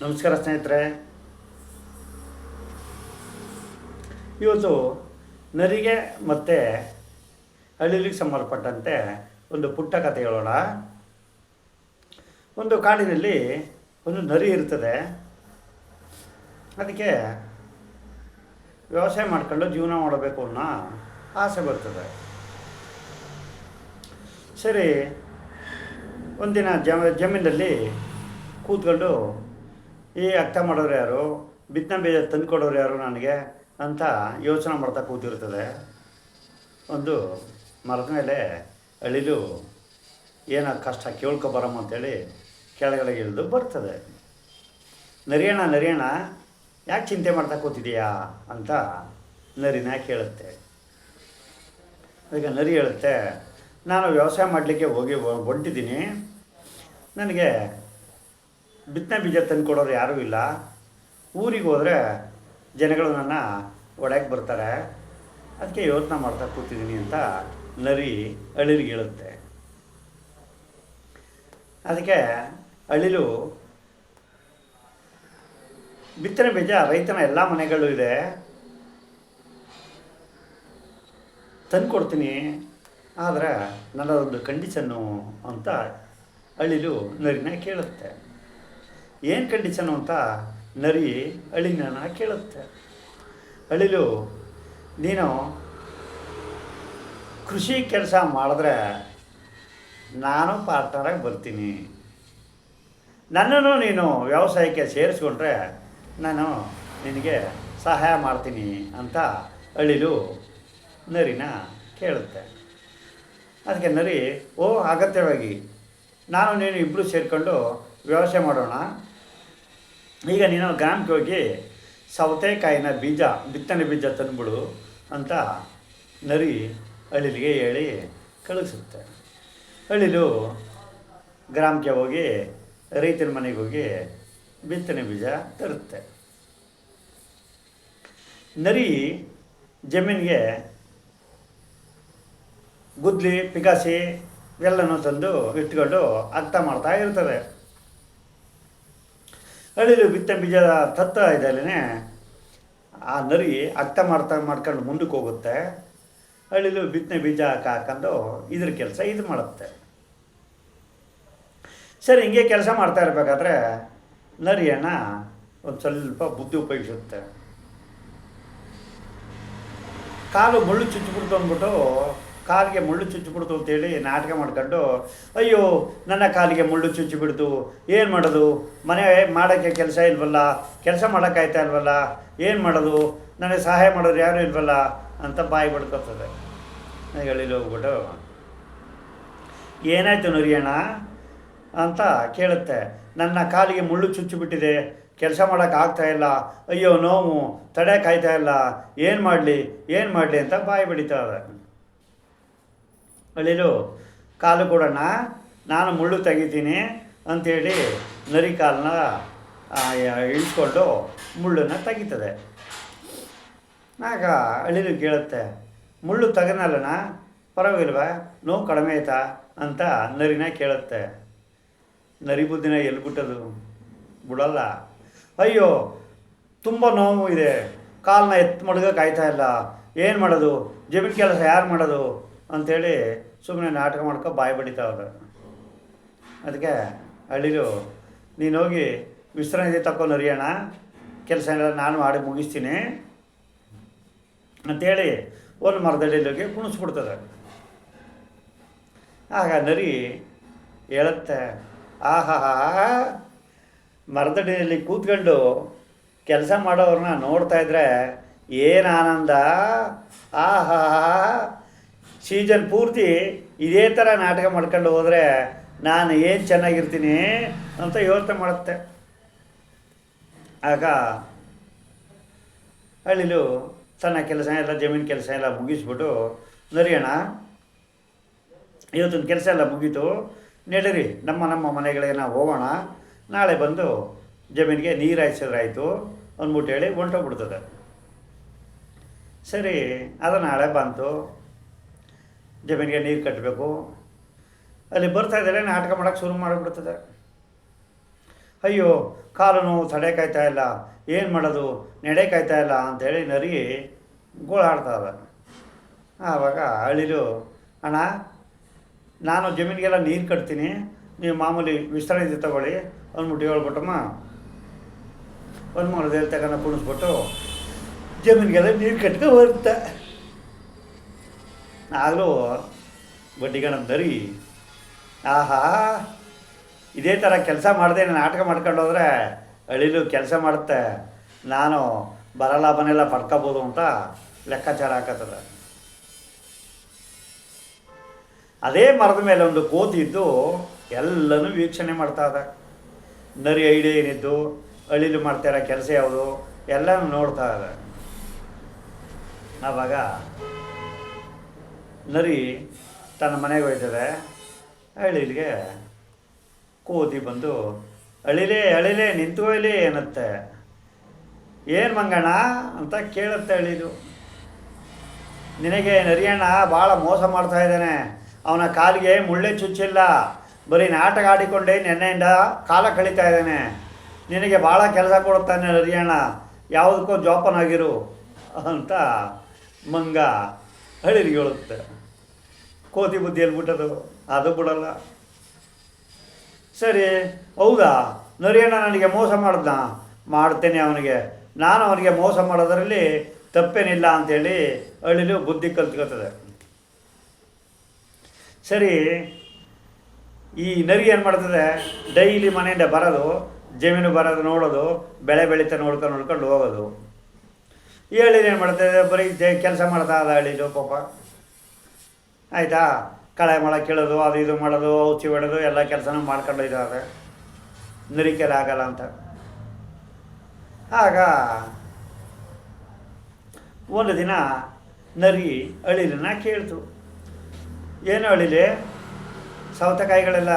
ನಮಸ್ಕಾರ ಸ್ನೇಹಿತರೆ. ಇವತ್ತು ನರಿಗೆ ಮತ್ತು ಹಳ್ಳಿಲಿಗೆ ಸಂಬಂಧಪಟ್ಟಂತೆ ಒಂದು ಪುಟ್ಟ ಕಥೆ ಹೇಳೋಣ. ಒಂದು ಕಾಡಿನಲ್ಲಿ ಒಂದು ನರಿ ಇರ್ತದೆ. ಅದಕ್ಕೆ ವ್ಯವಸಾಯ ಮಾಡ್ಕೊಂಡು ಜೀವನ ಮಾಡಬೇಕು ಅನ್ನೋ ಆಸೆ ಬರ್ತದೆ. ಸರಿ, ಒಂದಿನ ಜಮ ಜಮೀನಲ್ಲಿ ಕೂತ್ಕೊಂಡು ಈ ಅರ್ಥ ಮಾಡೋರು ಯಾರು? ಬಿತ್ತನೆ ಬೀಜ ತಂದುಕೊಡೋರು ಯಾರು ನನಗೆ? ಅಂತ ಯೋಚನೆ ಮಾಡ್ತಾ ಕೂತಿರ್ತದೆ. ಒಂದು ಮರದ ಮೇಲೆ ಅಳಿಲು ಏನೋ ಕಷ್ಟ ಕೇಳ್ಕೊಬರಮ್ಮ ಅಂತೇಳಿ ಕೆಳಗಡೆ ಇಳಿದು ಬರ್ತದೆ. ನರಿಯಣ್ಣ ನರಿಯಣ ಯಾಕೆ ಚಿಂತೆ ಮಾಡ್ತಾ ಕೂತಿದೀಯಾ? ಅಂತ ನರಿನ ಕೇಳುತ್ತೆ. ಅದಕ್ಕೆ ನರಿ ಹೇಳುತ್ತೆ, ನಾನು ವ್ಯವಸಾಯ ಮಾಡಲಿಕ್ಕೆ ಹೋಗಿ ಹೊಂಟಿದ್ದೀನಿ ನನಗೆ ಬಿತ್ತನೆ ಬೀಜ ತಂದು ಕೊಡೋರು ಯಾರೂ ಇಲ್ಲ. ಊರಿಗೆ ಹೋದರೆ ಜನಗಳು ನನ್ನ ಒಡೆಯಕ್ಕೆ ಬರ್ತಾರೆ. ಅದಕ್ಕೆ ಯೋಚನೆ ಮಾಡ್ತಾ ಕೂತಿದ್ದೀನಿ ಅಂತ ನರಿ ಅಳಿಲಿಗೆ ಹೇಳುತ್ತೆ. ಅದಕ್ಕೆ ಅಳಿಲು, ಬಿತ್ತನೆ ಬೀಜ ರೈತನ ಎಲ್ಲ ಮನೆಗಳು ಇದೆ. ತಂದು ಕೊಡ್ತೀನಿ. ಆದರೆ ನನ್ನದೊಂದು ಕಂಡೀಷನ್ನು ಅಂತ ಅಳಿಲು ನರಿನ ಕೇಳುತ್ತೆ. ಏನು ಕಂಡೀಷನು ಅಂತ ನರಿ ಅಳಿನ ಕೇಳುತ್ತೆ. ಅಳಿಲು, ನೀನು ಕೃಷಿ ಕೆಲಸ ಮಾಡಿದ್ರೆ ನಾನು ಪಾರ್ಟ್ನರಾಗಿ ಬರ್ತೀನಿ. ನನ್ನನ್ನು ನೀನು ವ್ಯವಸಾಯಕ್ಕೆ ಸೇರಿಸ್ಕೊಂಡ್ರೆ ನಾನು ನಿನಗೆ ಸಹಾಯ ಮಾಡ್ತೀನಿ ಅಂತ ಅಳಿಲು ನರಿನ ಕೇಳುತ್ತೆ. ಅದಕ್ಕೆ ನರಿ, ಓ, ಅಗತ್ಯವಾಗಿ ನಾನು ನೀನು ಇಬ್ಬರು ಸೇರಿಕೊಂಡು ವ್ಯವಸಾಯ ಮಾಡೋಣ. ಈಗ ನೀನು ಗ್ರಾಮಕ್ಕೆ ಹೋಗಿ ಸೌತೆಕಾಯಿನ ಬೀಜ, ಬಿತ್ತನೆ ಬೀಜ ತಂದುಬಿಡು ಅಂತ ನರಿ ಅಳಿಲಿಗೆ ಹೇಳಿ ಕಳಿಸುತ್ತೆ. ಅಳಿಲು ಗ್ರಾಮಕ್ಕೆ ಹೋಗಿ ರೈತನ ಮನೆಗೆ ಹೋಗಿ ಬಿತ್ತನೆ ಬೀಜ ತರುತ್ತೆ. ನರಿ ಜಮೀನಿಗೆ ಗುದ್ಲಿ ಪಿಕಾಸಿ ಎಲ್ಲನೂ ತಂದು ಇಟ್ಕೊಂಡು ಅರ್ಥ ಮಾಡ್ತಾ ಇರ್ತದೆ. ಅಳಿಲು ಬಿತ್ತ ಬೀಜ ತತ್ತ ಇದಲ್ಲೇ ಆ ನರಿ ಅರ್ಥ ಮಾಡ್ತಾ ಮಾಡ್ಕೊಂಡು ಮುಂದಕ್ಕೆ ಹೋಗುತ್ತೆ. ಅಳಿಲು ಬಿತ್ತನೆ ಬೀಜ ಹಾಕ ಹಾಕೊಂಡು ಇದ್ರ ಕೆಲಸ ಇದು ಮಾಡುತ್ತೆ. ಸರಿ, ಹಿಂಗೆ ಕೆಲಸ ಮಾಡ್ತಾ ಇರಬೇಕಾದ್ರೆ ನರಿಯನ್ನು ಒಂದು ಸ್ವಲ್ಪ ಬುದ್ಧಿ ಉಪಯೋಗಿಸುತ್ತೆ. ಕಾಲು ಮುಳ್ಳು ಚುಚ್ಚಿಬಿಡ್ತು ಅಂದ್ಬಿಟ್ಟು ಕಾಲಿಗೆ ಮುಳ್ಳು ಚುಚ್ಚಿಬಿಡ್ತು ಅಂತೇಳಿ ನಾಟಕ ಮಾಡ್ಕೊಂಡು, ಅಯ್ಯೋ, ನನ್ನ ಕಾಲಿಗೆ ಮುಳ್ಳು ಚುಚ್ಚಿಬಿಡ್ತು ಏನು ಮಾಡೋದು? ಮನೆ ಮಾಡೋಕ್ಕೆ ಕೆಲಸ ಇಲ್ವಲ್ಲ? ಕೆಲಸ ಮಾಡೋಕ್ಕಾಯ್ತಾ ಇಲ್ವಲ್ಲ? ಏನು ಮಾಡೋದು? ನನಗೆ ಸಹಾಯ ಮಾಡೋರು ಯಾರೂ ಇಲ್ವಲ್ಲ? ಅಂತ ಬಾಯಿ ಬಡ್ಕೊತದೆ. ಹೇಳಿಲ್ಲ ಹೋಗ್ಬಿಟ್ಟು, ಏನಾಯ್ತು ನುರಿಯಣ್ಣ? ಅಂತ ಕೇಳುತ್ತೆ. ನನ್ನ ಕಾಲಿಗೆ ಮುಳ್ಳು ಚುಚ್ಚಿಬಿಟ್ಟಿದೆ ಕೆಲಸ ಮಾಡೋಕ್ಕಾಗ್ತಾ ಇಲ್ಲ. ಅಯ್ಯೋ, ನೋವು. ತಡೆಯೋಕ್ಕಾಯ್ತಾ ಇಲ್ಲ. ಏನು ಮಾಡಲಿ? ಏನು ಮಾಡಲಿ? ಅಂತ ಬಾಯಿ ಬಿಡಿತಾವೆ ಇದೆ. ಅಳಿಲು, ಕಾಲು ಕೊಡೋಣ ನಾನು ಮುಳ್ಳು ತೆಗಿತೀನಿ ಅಂಥೇಳಿ ನರಿ ಕಾಲನ್ನ ಇಳಿಸ್ಕೊಂಡು ಮುಳ್ಳನ್ನು ತೆಗಿತದೆ. ಆಗ ಅಳಿಲು ಕೇಳುತ್ತೆ, ಮುಳ್ಳು ತೆಗನಲ್ಲಣ್ಣ, ಪರವಾಗಿಲ್ವ? ನೋವು ಕಡಿಮೆ ಆಯ್ತಾ ಅಂತ ನರಿನ ಕೇಳುತ್ತೆ. ನರಿ ಬುದ್ಧಿನ ಎಲ್ಲಿ ಬಿಟ್ಟದು? ಬಿಡಲ್ಲ. ಅಯ್ಯೋ, ತುಂಬ ನೋವು ಇದೆ. ಕಾಲನ್ನ ಎತ್ತು ಆಯ್ತಾ ಇಲ್ಲ. ಏನು ಮಾಡೋದು? ಜಮೀನು ಕೆಲಸ ಯಾರು ಮಾಡೋದು? ಅಂಥೇಳಿ ಸುಮ್ಮನೆ ನಾಟಕ ಮಾಡ್ಕೊ ಬಾಯಿ ಬಡಿತಾ ಬಡಿತಾವ್ರೆ ಅದಕ್ಕೆ ಹಳ್ಳಿಲು ನೀನು ಹೋಗಿ ವಿಶ್ರಾಂತಿ ತಕೊಂಡು ನರಿಯೋಣ ಕೆಲಸ ಎಲ್ಲ ನಾನು ಮಾಡಿ ಮುಗಿಸ್ತೀನಿ ಅಂಥೇಳಿ ಒಂದು ಮರದಡಿಯಲ್ಲಿ ಹೋಗಿ ಕುಣಿಸ್ಬಿಡ್ತದೆ. ಆಗ ನರಿ ಹೇಳುತ್ತೆ, ಆಹಾ, ಮರದಡಿಯಲ್ಲಿ ಕೂತ್ಕೊಂಡು ಕೆಲಸ ಮಾಡೋವ್ರನ್ನ ನೋಡ್ತಾ ಇದ್ರೆ ಏನು ಆನಂದ? ಆಹಾ ಸೀಸನ್ ಪೂರ್ತಿ ಇದೇ ಥರ ನಾಟಕ ಮಾಡ್ಕೊಂಡು ಹೋದರೆ ನಾನು ಏನು ಚೆನ್ನಾಗಿರ್ತೀನಿ ಅಂತ ಯೋಚನೆ ಮಾಡುತ್ತೆ. ಆಗ ಹಳ್ಳಿಲು ತನ್ನ ಕೆಲಸ ಎಲ್ಲ, ಜಮೀನು ಕೆಲಸ ಎಲ್ಲ ಮುಗಿಸ್ಬಿಟ್ಟು ನರಿಯೋಣ ಇವತ್ತಿನ ಕೆಲಸ ಎಲ್ಲ ಮುಗೀತು. ನಡೀರಿ, ನಮ್ಮ ನಮ್ಮ ಮನೆಗಳಿಗೆ ನಾವು ಹೋಗೋಣ. ನಾಳೆ ಬಂದು ಜಮೀನಿಗೆ ನೀರು ಹಾಯಿಸಿದ್ರಾಯಿತು. ಅಂದ್ಬಿಟ್ಟು ಹೇಳಿ ಹೊಂಟೋಗ್ಬಿಡ್ತದೆ. ಸರಿ, ಅದು ನಾಳೆ ಬಂತು. ಜಮೀನಿಗೆ ನೀರು ಕಟ್ಟಬೇಕು. ಅಲ್ಲಿ ಬರ್ತಾ ಇದ್ದಾರೆ ನಾಟಕ ಮಾಡೋಕ್ಕೆ ಶುರು ಮಾಡಿಬಿಡ್ತದೆ. ಅಯ್ಯೋ, ಕಾಲು ನೋವು ತಡೆಕಾಯ್ತಾ ಇಲ್ಲ, ಏನು ಮಾಡೋದು ನಡೆಕಾಯ್ತಾ ಇಲ್ಲ ಅಂಥೇಳಿ ನರಿ ಗೋಳಾಡ್ತಾವೆ ಆವಾಗ ಅಳಿಲು, ಅಣ್ಣ, ನಾನು ಜಮೀನಿಗೆಲ್ಲ ನೀರು ಕಟ್ತೀನಿ, ನೀವು ಮಾಮೂಲಿ ವಿಸ್ತರಣೆ ತಗೊಳ್ಳಿ. ಅಂದ್ಬಿಟ್ಟು ಹೇಳ್ಬಿಟ್ಟಮ್ಮ, ಒಂದು ದೇವ್ರ ತಗೊಂಡು ಕುಣಿಸ್ಬಿಟ್ಟು ಜಮೀನಿಗೆಲ್ಲ ನೀರು ಕಟ್ಕೊ ಬರುತ್ತೆ. ಆಗಲೂ ಬಡ್ಡಿಗಣ ದರಿ ಆಹಾ, ಇದೇ ಥರ ಕೆಲಸ ಮಾಡಿದೆ ನಾಟಕ ಮಾಡ್ಕೊಂಡು ಹೋದರೆ ಅಳಿಲು ಕೆಲಸ ಮಾಡುತ್ತೆ, ನಾನು ಬರ ಲಾಭನೆಲ್ಲ ಪಡ್ಕೋಬೋದು ಅಂತ ಲೆಕ್ಕಾಚಾರ ಹಾಕತ್ತದ ಅದೇ ಮರದ ಮೇಲೆ ಒಂದು ಕೋತಿ ಇದ್ದು ಎಲ್ಲನೂ ವೀಕ್ಷಣೆ ಮಾಡ್ತಾ ಇದ್ದ ನರಿ ಐಡಿಯಾ ಏನಿದ್ದು, ಅಳಿಲು ಮಾಡ್ತಾ ಇರೋ ಕೆಲಸ ಯಾವುದು, ಎಲ್ಲನೂ ನೋಡ್ತಾ ಇದೆ ಆವಾಗ ನರಿ ತನ್ನ ಮನೆಗೆ ಹೋಯ್ತದೆ ಅಳಿಲಿಗೆ ಕೋತಿ ಬಂದು, ಅಳಿಲೇ ಅಳಿಲೇ ನಿಂತ್ಕೊಳ್ಳಿ ಏನತ್ತೆ ಏನು ಮಂಗಣ್ಣ? ಅಂತ ಕೇಳುತ್ತೆ ಅಳಿಲು. ನಿನಗೆ ನರಿಯಣ್ಣ ಭಾಳ ಮೋಸ ಮಾಡ್ತಾ ಇದ್ದಾನೆ. ಅವನ ಕಾಲಿಗೆ ಮುಳ್ಳೆ ಚುಚ್ಚಿಲ್ಲ. ಬರೀ ನಾಟಕ ಆಡಿಕೊಂಡೇ ನೆನ್ನೆಯಿಂದ ಕಾಲ ಕಳೀತಾ ಇದ್ದಾನೆ. ನಿನಗೆ ಭಾಳ ಕೆಲಸ ಕೊಡುತ್ತಾನೆ ನರಿಯಣ್ಣ. ಯಾವುದಕ್ಕೂ ಜೋಪನಾಗಿರು ಅಂತ ಮಂಗ ಹಳಿಲಿಗೆ ಹೇಳುತ್ತೆ. ಕೋತಿ ಬುದ್ಧಿ ಬಿಟ್ಟದು ಅದು ಬಿಡಲ್ಲ. ಸರಿ, ಹೌದಾ? ನರಿಯಣ್ಣ ನನಗೆ ಮೋಸ ಮಾಡ್ದ ಮಾಡ್ತೇನೆ ಅವನಿಗೆ. ನಾನು ಅವನಿಗೆ ಮೋಸ ಮಾಡೋದರಲ್ಲಿ ತಪ್ಪೇನಿಲ್ಲ ಅಂತೇಳಿ ಹಳ್ಳಿಲಿ ಬುದ್ಧಿ ಕಲ್ತ್ಕೊತದೆ ಸರಿ, ಈ ನರಿ ಏನು ಮಾಡ್ತದೆ? ಡೈಲಿ ಮನೆಯಿಂದ ಬರೋದು, ಜಮೀನು ಬರೋದು, ನೋಡೋದು, ಬೆಳೆ ಬೆಳೀತಾ ನೋಡ್ಕೊಂಡು ನೋಡ್ಕೊಂಡು ಹೋಗೋದು. ಈ ಏನು ಮಾಡುತ್ತೆ ಬರೀ ಕೆಲಸ ಮಾಡ್ತಾ ಅದ ಹಳ್ಳಿಲು ಪಾಪ. ಆಯಿತಾ? ಕಳೆ ಮಳೆ ಕೀಳೋದು, ಅದು ಇದು ಮಾಡೋದು ಔಷಧಿ ಹೊಡೋದು, ಎಲ್ಲ ಕೆಲಸನೂ ಮಾಡ್ಕೊಂಡು ಇದ್ದಾರೆ. ನರಿಕೆಲ್ಲ ಆಗಲ್ಲ ಅಂತ. ಆಗ ಒಂದು ದಿನ ನರಿ ಅಳಿಲನ್ನ ಕೇಳ್ತು. ಏನು ಅಳಿಲಿ? ಸೌತೆಕಾಯಿಗಳೆಲ್ಲ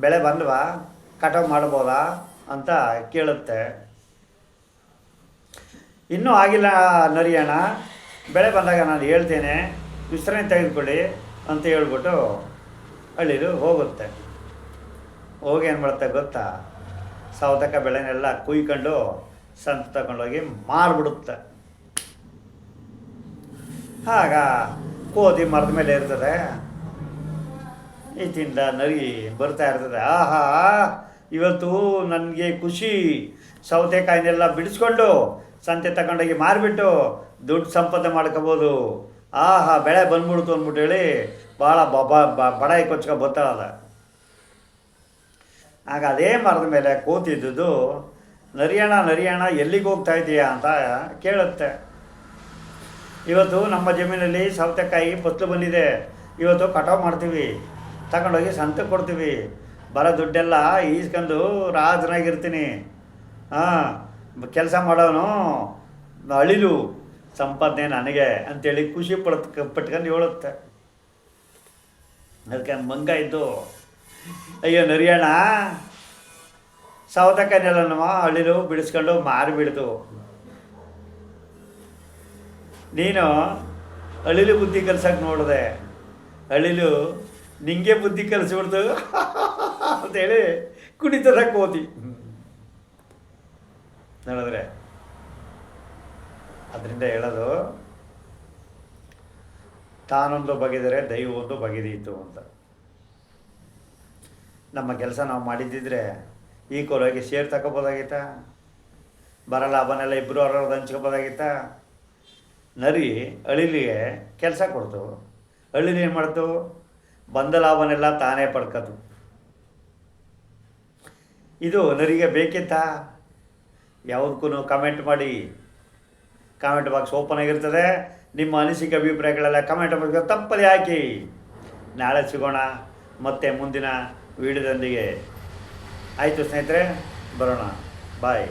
ಬೆಳೆ ಬಂದವಾ? ಕಟಾವು ಮಾಡ್ಬೋದಾ? ಅಂತ ಕೇಳುತ್ತೆ. ಇನ್ನೂ ಆಗಿಲ್ಲ ನರಿಯಣ್ಣ ಬೆಳೆ ಬಂದಾಗ ನಾನು ಹೇಳ್ತೇನೆ ವಿಸ್ತರಣೆ ತೆಗೆದುಕೊಳ್ಳಿ ಅಂತ ಹೇಳ್ಬಿಟ್ಟು ಅಳಿಲು ಹೋಗುತ್ತೆ. ಹೋಗಿ ಏನು ಮಾಡುತ್ತೆ ಗೊತ್ತಾ? ಸೌತಕ ಬೆಳೆನೆಲ್ಲ ಕುಯ್ಕೊಂಡು ಸಂತ ತಗೊಂಡೋಗಿ ಮಾರ್ಬಿಡುತ್ತೆ. ಆಗ ಕೋತಿ ಮರದ ಮೇಲೆ ಇರ್ತದೆ. ಈತಿಂದ ನರಿ ಬರ್ತಾ ಇರ್ತದೆ. ಆಹಾ, ಇವತ್ತು ನನಗೆ ಖುಷಿ. ಸೌತೆಕಾಯಿನೆಲ್ಲ ಬಿಡಿಸ್ಕೊಂಡು ಸಂತೆ ತಗೊಂಡೋಗಿ ಮಾರಿಬಿಟ್ಟು ದುಡ್ಡು ಸಂಪಾದನೆ ಮಾಡ್ಕೋಬೋದು. ಆಹಾ, ಬೆಳೆ ಬಂದ್ಬಿಡ್ತು ಅಂದ್ಬಿಟ್ಟು ಹೇಳಿ ಭಾಳ ಬಡಾಯಿ ಕೊಚ್ಕೊ ಬರ್ತಾಳಲ್ಲ ಆಗ ಅದೇ ಮರದ ಮೇಲೆ ಕೂತಿದ್ದುದು ನರಿಯಣ ನರಿಯಣ ಎಲ್ಲಿಗೆ ಹೋಗ್ತಾ ಇದೀಯಾ ಅಂತ ಕೇಳುತ್ತೆ. ಇವತ್ತು ನಮ್ಮ ಜಮೀನಲ್ಲಿ ಸೌತೆಕಾಯಿ ಪತ್ಲು ಬಂದಿದೆ. ಇವತ್ತು ಕಟಾವು ಮಾಡ್ತೀವಿ. ತಗೊಂಡೋಗಿ ಸಂತೆ ಕೊಡ್ತೀವಿ. ಬರೋ ದುಡ್ಡೆಲ್ಲ ಈಸ್ಕೊಂಡು ರಾಜನಾಗಿರ್ತೀನಿ. ಹಾಂ ಕೆಲಸ ಮಾಡೋನು ಅಳಿಲು ಸಂಪಾದನೆ ನನಗೆ ಅಂತೇಳಿ ಖುಷಿ ಪಡ್ ಪಟ್ಕೊಂಡು ಹೇಳುತ್ತೆ. ಅದಕ್ಕೆ ಮಂಗ ಇದ್ದು, ಅಯ್ಯೋ ನರಿಯಣ್ಣ ಸೌತೆಕಾಯಿನೆಲ್ಲ ಅಳಿಲು ಬಿಡಿಸ್ಕೊಂಡು ಮಾರಿಬಿಡ್ತು ನೀನು ಅಳಿಲು ಬುದ್ಧಿ ಕಲ್ಸಕ್ಕೆ ನೋಡಿದೆ. ಅಳಿಲು ನಿಂಗೆ ಬುದ್ಧಿ ಕಲಿಸ್ಬಿಡ್ತು ಅಂತೇಳಿ ಕುಣಿತದ ಕೋತಿ ನೋಡಿದ್ರೆ? ಅದರಿಂದ ಹೇಳೋದು, ತಾನೊಂದು ಬಗೆದರೆ ದೈವೊಂದು ಬಗೆದಿತ್ತು ಬಗೆದೀತು ಅಂತ. ನಮ್ಮ ಕೆಲಸ ನಾವು ಮಾಡಿದ್ದಿದ್ರೆ ಈ ಕೊಲೋಗಿ ಸೇರ್ ತಗೋಬೋದಾಗಿತ್ತ? ಬರ ಲಾಭನೆಲ್ಲ ಇಬ್ಬರು ಅವ್ರವ್ರದ್ದು ಹಂಚ್ಕೋಬೋದಾಗಿತ್ತ? ನರಿ ಅಳಿಲಿಗೆ ಕೆಲಸ ಕೊಡ್ತು. ಅಳಿಲಿ ಏನು ಮಾಡ್ತು? ಬಂದ ಲಾಭನೆಲ್ಲ ತಾನೇ ಪಡ್ಕೋತು ಇದು ನರಿಗೆ ಬೇಕಿತ್ತಾ? ಯಾವುದಕ್ಕೂ ಕಮೆಂಟ್ ಮಾಡಿ. ಕಾಮೆಂಟ್ ಬಾಕ್ಸ್ ಓಪನ್ ಆಗಿರ್ತದೆ. ನಿಮ್ಮ ಅನಿಸಿಕೆ, ಅಭಿಪ್ರಾಯಗಳೆಲ್ಲ ಕಮೆಂಟ್ ಬಾಕ್ಸ್ ತಪ್ಪದೆ ಹಾಕಿ. ನಾಳೆ ಸಿಗೋಣ. ಮತ್ತೆ ಮುಂದಿನ ವಿಡಿಯೋದೊಂದಿಗೆ ಆಯಿತು ಸ್ನೇಹಿತರೆ, ಬರೋಣ. ಬಾಯ್